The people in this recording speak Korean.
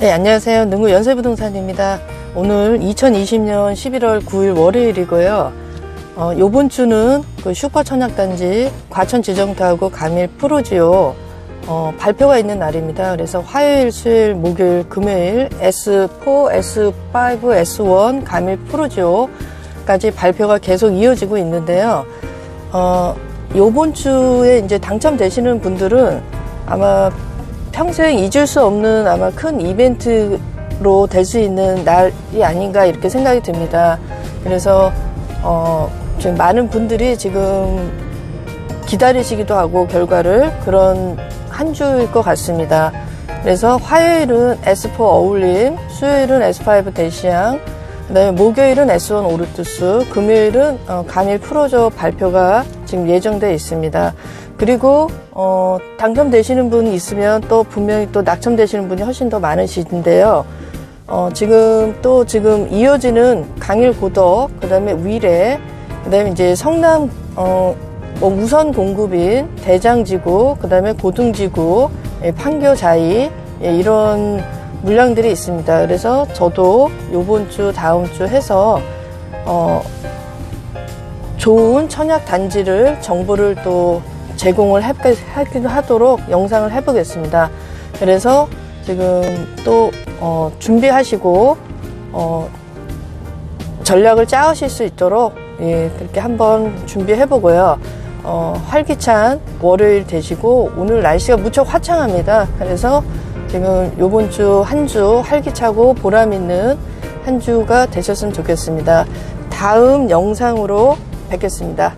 네, 안녕하세요. 능구 연세부동산입니다. 오늘 2020년 11월 9일 월요일이고요. 어, 요번 주는 그 슈퍼 천약단지 과천 지정타고 가밀 프로지오 어, 발표가 있는 날입니다. 그래서 화요일, 수요일, 목요일, 금요일 S4, S5, S1 가밀 프로지오까지 발표가 계속 이어지고 있는데요. 어, 요번 주에 이제 당첨되시는 분들은 아마 평생 잊을 수 없는 아마 큰 이벤트로 될 수 있는 날이 아닌가 이렇게 생각이 듭니다. 그래서 어, 지금 많은 분들이 지금 기다리시기도 하고 결과를 그런 한 주일 것 같습니다. 그래서 화요일은 S4 어울림, 수요일은 S5 대시양, 그다음에 목요일은 S1 오르투스, 금요일은 어, 가밀 프로저 발표가 지금 예정돼 있습니다. 그리고 어, 당첨되시는 분 있으면 또 분명히 또 낙첨되시는 분이 훨씬 더 많으신데요. 어, 지금 또 지금 이어지는 강일 고덕, 그다음에 위례, 그다음에 이제 성남 어, 뭐 우선 공급인 대장지구, 그다음에 고등지구, 예, 판교자이 예, 이런 물량들이 있습니다. 그래서 저도 요번 주, 다음 주 해서 어, 좋은 천약 단지를 정보를 또 제공을 해- 하기도 하도록 영상을 해보겠습니다. 그래서 지금 또 어, 준비하시고 어, 전략을 짜으실 수 있도록 예, 그렇게 한번 준비해 보고요. 어, 활기찬 월요일 되시고 오늘 날씨가 무척 화창합니다. 그래서 지금 요번 주 한 주 활기차고 보람 있는 한 주가 되셨으면 좋겠습니다. 다음 영상으로 뵙겠습니다.